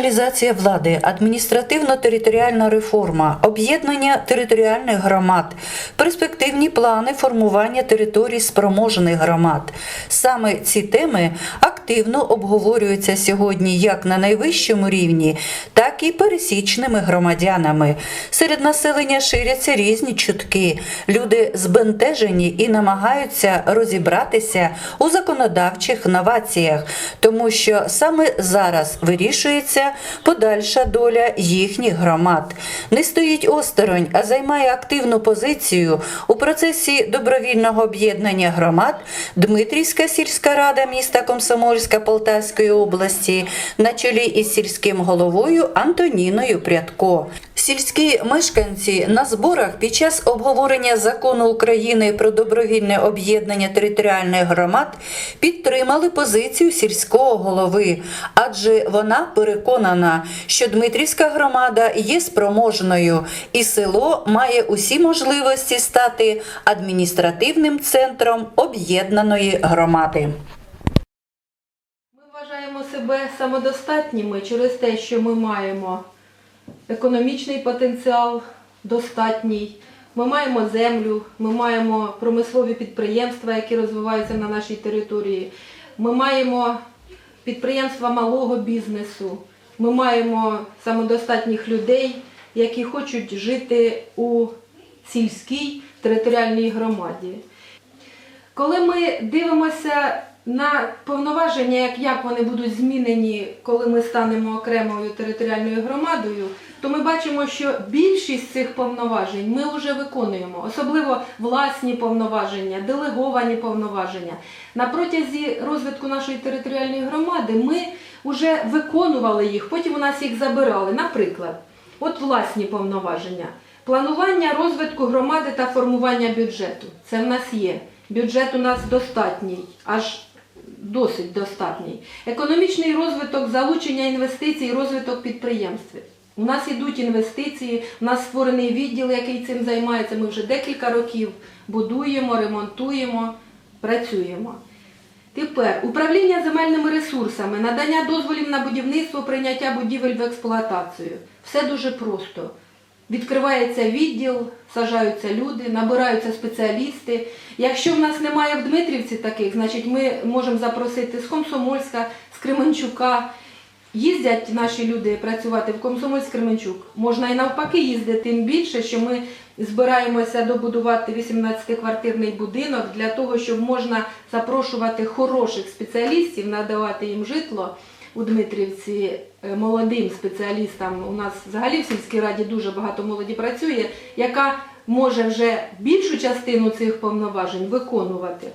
Децентралізація влади, адміністративно-територіальна реформа, об'єднання територіальних громад, перспективні плани формування територій спроможених громад. Саме ці теми активно обговорюються сьогодні як на найвищому рівні, і пересічними громадянами. Серед населення ширяться різні чутки. Люди збентежені і намагаються розібратися у законодавчих новаціях, тому що саме зараз вирішується подальша доля їхніх громад. Не стоїть осторонь, а займає активну позицію у процесі добровільного об'єднання громад Дмитрівська сільська рада міста Комсомольська Полтавської області на чолі із сільським головою Антоніною Прядко. Сільські мешканці на зборах під час обговорення закону України про добровільне об'єднання територіальних громад підтримали позицію сільського голови, адже вона переконана, що Дмитрівська громада є спроможною, і село має усі можливості стати адміністративним центром об'єднаної громади. Себе самодостатніми через те, що ми маємо економічний потенціал достатній, ми маємо землю, ми маємо промислові підприємства, які розвиваються на нашій території, ми маємо підприємства малого бізнесу, ми маємо самодостатніх людей, які хочуть жити у сільській територіальній громаді. Коли ми дивимося на повноваження, як, як вони будуть змінені, коли ми станемо окремою територіальною громадою, то ми бачимо, що більшість цих повноважень ми вже виконуємо, особливо власні повноваження, делеговані повноваження. На протязі розвитку нашої територіальної громади ми вже виконували їх, потім у нас їх забирали. Наприклад, от власні повноваження. Планування розвитку громади та формування бюджету. Це в нас є. Бюджет у нас достатній, аж досить достатній. Економічний розвиток, залучення інвестицій, розвиток підприємств. У нас йдуть інвестиції, у нас створений відділ, який цим займається. Ми вже декілька років будуємо, ремонтуємо, працюємо. Тепер управління земельними ресурсами, надання дозволів на будівництво, прийняття будівель в експлуатацію. Все дуже просто. Відкривається відділ, сажаються люди, набираються спеціалісти. Якщо в нас немає в Дмитрівці таких, значить ми можемо запросити з Комсомольська, з Кременчука. Їздять наші люди працювати в Комсомольськ Кременчук. Можна і навпаки їздити, тим більше, що ми збираємося добудувати 18-квартирний будинок для того, щоб можна запрошувати хороших спеціалістів, надавати їм житло у Дмитрівці е, молодим спеціалістам. У нас взагалі в сільській раді дуже багато молоді працює, яка може вже більшу частину цих повноважень виконувати.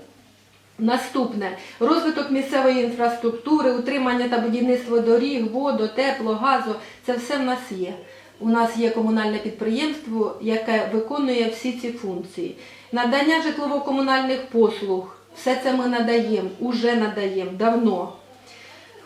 Наступне розвиток місцевої інфраструктури, утримання та будівництво доріг, воду, тепло, газу це все в нас є. У нас є комунальне підприємство, яке виконує всі ці функції. Надання житлово-комунальних послуг, все це ми надаємо, уже надаємо давно.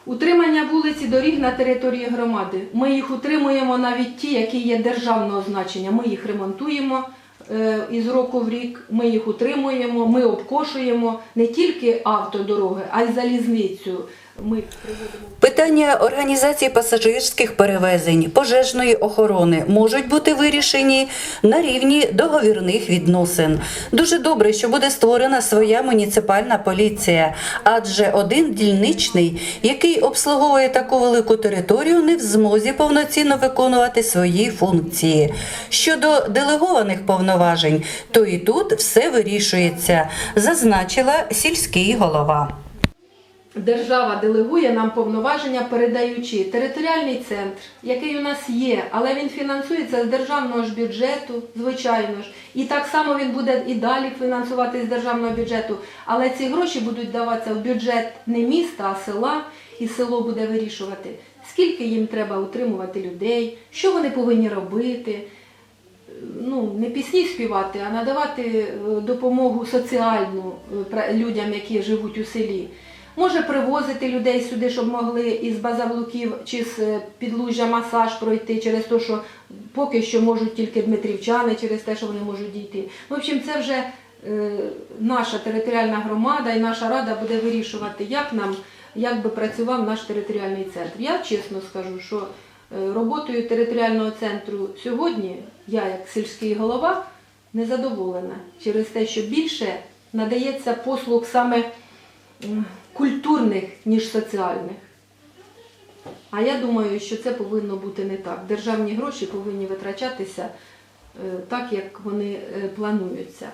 Утримання вулиці доріг на території громади. Ми їх утримуємо навіть ті, які є державного значення. Ми їх ремонтуємо е, із року в рік, ми їх утримуємо, ми обкошуємо не тільки автодороги, а й залізницю. Питання організації пасажирських перевезень, пожежної охорони можуть бути вирішені на рівні договірних відносин. Дуже добре, що буде створена своя муніципальна поліція, адже один дільничний, який обслуговує таку велику територію, не в змозі повноцінно виконувати свої функції. Щодо делегованих повноважень, то і тут все вирішується, зазначила сільський голова. Держава делегує нам повноваження, передаючи територіальний центр, який у нас є, але він фінансується з державного ж бюджету, звичайно ж. І так само він буде і далі фінансувати з державного бюджету. Але ці гроші будуть даватися в бюджет не міста, а села, і село буде вирішувати, скільки їм треба утримувати людей, що вони повинні робити. Ну, не пісні співати, а надавати е, допомогу соціальну е, людям, які живуть у селі. Може привозити людей сюди, щоб могли із Базавлуків чи з е, підлужжя масаж пройти через те, що поки що можуть тільки дмитрівчани, через те, що вони можуть дійти. В общем, це вже е, наша територіальна громада і наша рада буде вирішувати, як нам як би працював наш територіальний центр. Я чесно скажу, що е, роботою територіального центру сьогодні я, як сільський голова, незадоволена через те, що більше надається послуг саме культурних, ніж соціальних. А я думаю, що це повинно бути не так. Державні гроші повинні витрачатися е, так, як вони е, плануються.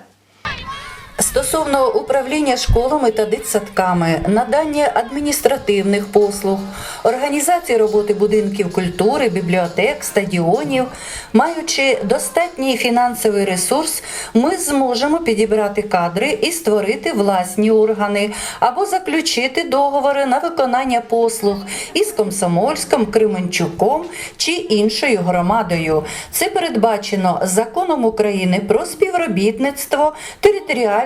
Стосовно управління школами та дитсадками, надання адміністративних послуг, організації роботи будинків культури, бібліотек, стадіонів, маючи достатній фінансовий ресурс, ми зможемо підібрати кадри і створити власні органи або заключити договори на виконання послуг із Комсомольськом, Кременчуком чи іншою громадою. Це передбачено законом України про співробітництво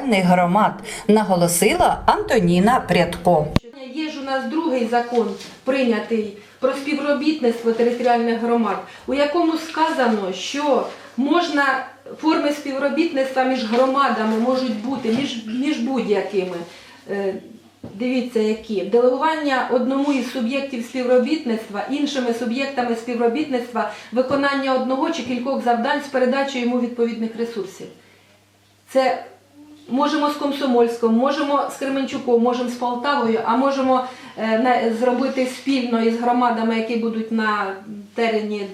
територіальних громад, наголосила Антоніна Прядко. Є ж у нас другий закон прийнятий про співробітництво територіальних громад, у якому сказано, що можна форми співробітництва між громадами можуть бути між, між будь-якими. Е, Дивіться, які делегування одному із суб'єктів співробітництва іншими суб'єктами співробітництва виконання одного чи кількох завдань з передачею йому відповідних ресурсів. Це можемо з Комсомольськом, можемо з Кременчуком, можемо з Полтавою, а можемо е, зробити спільно із громадами, які будуть на терені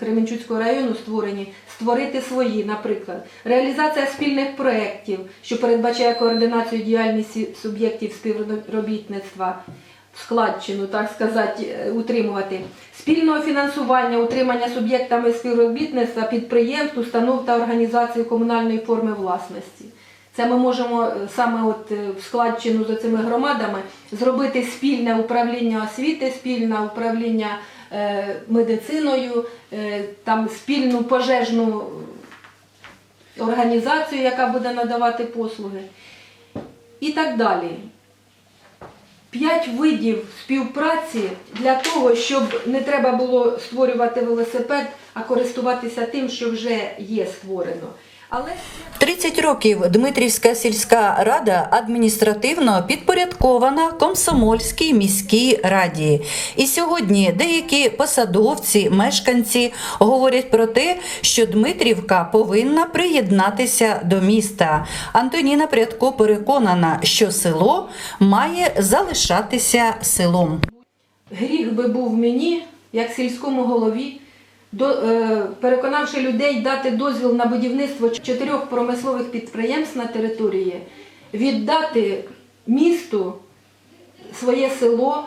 Кременчуцького району створені, створити свої, наприклад. Реалізація спільних проєктів, що передбачає координацію діяльності суб'єктів співробітництва складчину, так сказати, е, утримувати, спільного фінансування, утримання суб'єктами співробітництва підприємств, установ та організацій комунальної форми власності. Це ми можемо е, саме от е, в складчину з цими громадами зробити спільне управління освіти, спільне управління е, медициною, там спільну пожежну організацію, яка буде надавати послуги, і так далі. П'ять видів співпраці для того, щоб не треба було створювати велосипед, а користуватися тим, що вже є створено. Але 30 років Дмитрівська сільська рада адміністративно підпорядкована Комсомольській міській раді. І сьогодні деякі посадовці, мешканці говорять про те, що Дмитрівка повинна приєднатися до міста. Антоніна Прядко переконана, що село має залишатися селом. гріх би був мені, як сільському голові, до, е, переконавши людей дати дозвіл на будівництво чотирьох промислових підприємств на території, віддати місту своє село,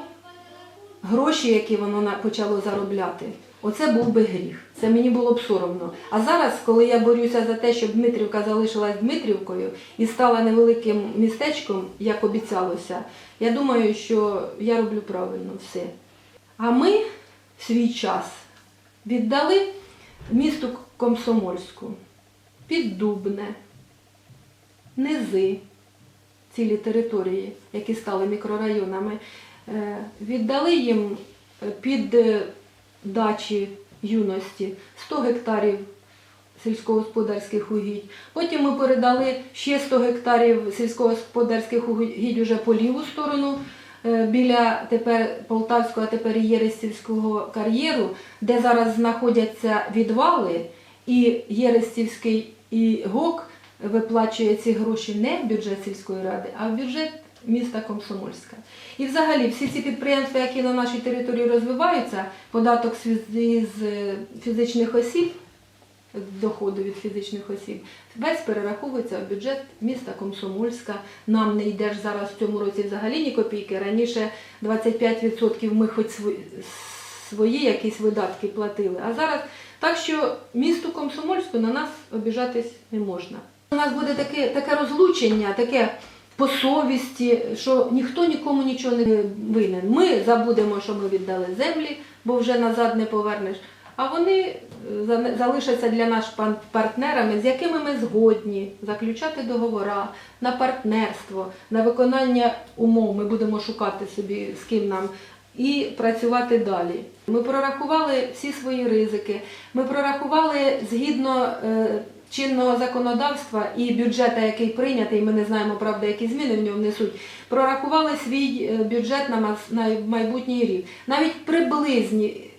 гроші, які воно почало заробляти. Оце був би гріх. Це мені було б соромно. А зараз, коли я борюся за те, щоб Дмитрівка залишилась Дмитрівкою і стала невеликим містечком, як обіцялося, я думаю, що я роблю правильно все. А ми в свій час віддали місту Комсомольську, Піддубне, Низи, цілі території, які стали мікрорайонами, е, віддали їм е, під е, дачі юності 100 гектарів сільськогосподарських угідь. Потім ми передали ще 100 гектарів сільськогосподарських угідь уже по ліву сторону біля тепер Полтавського, а тепер і Єрестівського кар'єру, де зараз знаходяться відвали, і Єрестівський і ГОК виплачує ці гроші не в бюджет сільської ради, а в бюджет міста Комсомольська. І взагалі всі ці підприємства, які на нашій території розвиваються, податок з е, фізичних осіб, доходу від фізичних осіб, весь перераховується в бюджет міста Комсомольська. Нам не йде ж зараз в цьому році взагалі ні копійки. Раніше 25% ми хоч свої якісь видатки платили. А зараз так що місту Комсомольську на нас обіжатись не можна. У нас буде таке, таке розлучення, таке по совісті, що ніхто нікому нічого не винен. Ми забудемо, що ми віддали землі, бо вже назад не повернеш. А вони е, за- залишаться для нас партнерами, з якими ми згодні заключати договора на партнерство, на виконання умов. Ми будемо шукати собі, з ким нам і працювати далі. Ми прорахували всі свої ризики. Ми прорахували згідно е, чинного законодавства і бюджета, який прийнятий, ми не знаємо, правда, які зміни в нього внесуть, прорахували свій е, бюджет на майбутній рік. Навіть приблизні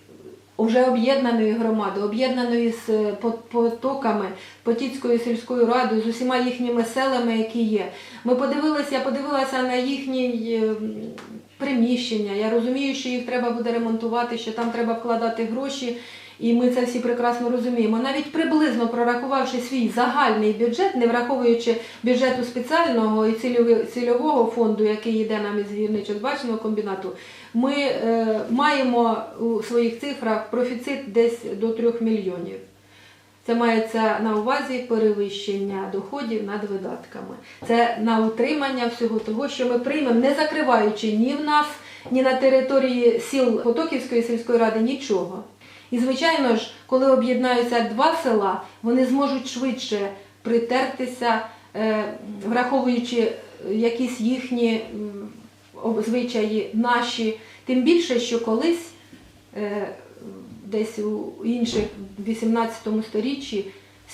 вже об'єднаної громади, об'єднаної з е, потоками Потіцькою сільською радою, з усіма їхніми селами, які є. Ми подивилися, я подивилася на їхні е, приміщення. Я розумію, що їх треба буде ремонтувати, що там треба вкладати гроші. І ми це всі прекрасно розуміємо. Навіть приблизно прорахувавши свій загальний бюджет, не враховуючи бюджету спеціального і цільового фонду, який йде нам із гірничо-збачного комбінату, ми е, маємо у своїх цифрах профіцит десь до 3 мільйонів. Це мається на увазі перевищення доходів над видатками. Це на утримання всього того, що ми приймемо, не закриваючи ні в нас, ні на території сіл Потоківської сільської ради нічого. І звичайно ж, коли об'єднаються два села, вони зможуть швидше притертися, е, враховуючи якісь їхні звичаї наші. Тим більше, що колись е, десь у інших 18 сторіччі,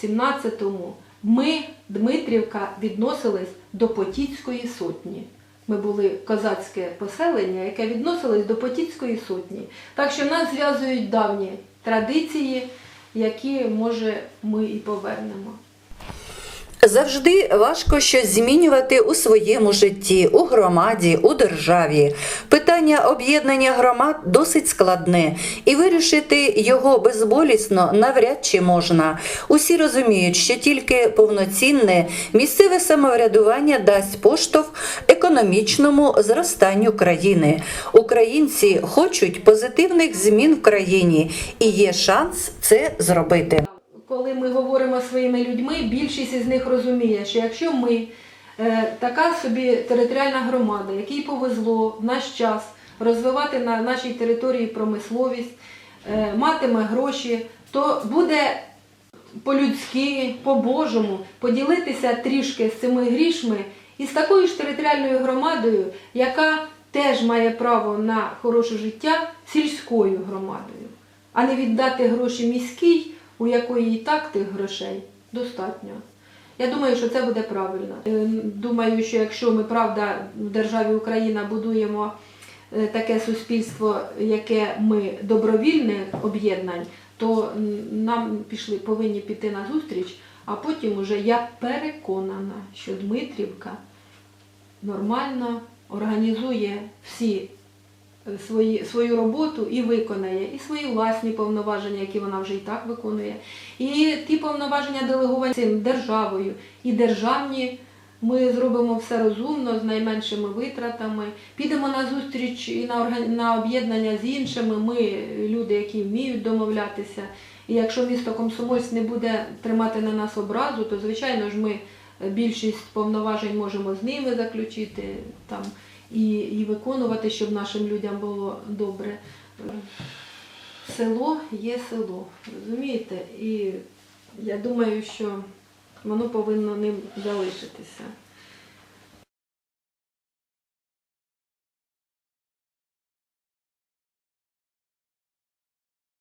17-му, ми, Дмитрівка, відносились до Потіцької сотні. Ми були козацьке поселення, яке відносилось до Потіцької сотні. Так що нас зв'язують давні традиції, які, може, ми і повернемо. Завжди важко щось змінювати у своєму житті, у громаді, у державі. Питання об'єднання громад досить складне, і вирішити його безболісно навряд чи можна. Усі розуміють, що тільки повноцінне місцеве самоврядування дасть поштовх економічному зростанню країни. Українці хочуть позитивних змін в країні, і є шанс це зробити. Коли ми говоримо своїми людьми, більшість із них розуміє, що якщо ми е, така собі територіальна громада, якій повезло в наш час розвивати на нашій території промисловість, е, матиме гроші, то буде по-людськи, по-божому поділитися трішки з цими грішми і з такою ж територіальною громадою, яка теж має право на хороше життя сільською громадою, а не віддати гроші міській, у якої і так тих грошей достатньо. Я думаю, що це буде правильно. Е, Думаю, що якщо ми правда в державі Україна будуємо е, таке суспільство, яке ми добровільних об'єднань, то нам пішли, повинні піти на зустріч, а потім уже я переконана, що Дмитрівка нормально організує всі свої, свою роботу і виконає, і свої власні повноваження, які вона вже і так виконує, і ті повноваження делеговані цим державою, і державні. Ми зробимо все розумно, з найменшими витратами. Підемо на зустріч і на, орга- на об'єднання з іншими. Ми люди, які вміють домовлятися. І якщо місто Комсомольськ не буде тримати на нас образу, то звичайно ж ми е, більшість повноважень можемо з ними заключити там і, і виконувати, щоб нашим людям було добре. Село є село, розумієте? І я думаю, що воно повинно ним залишитися.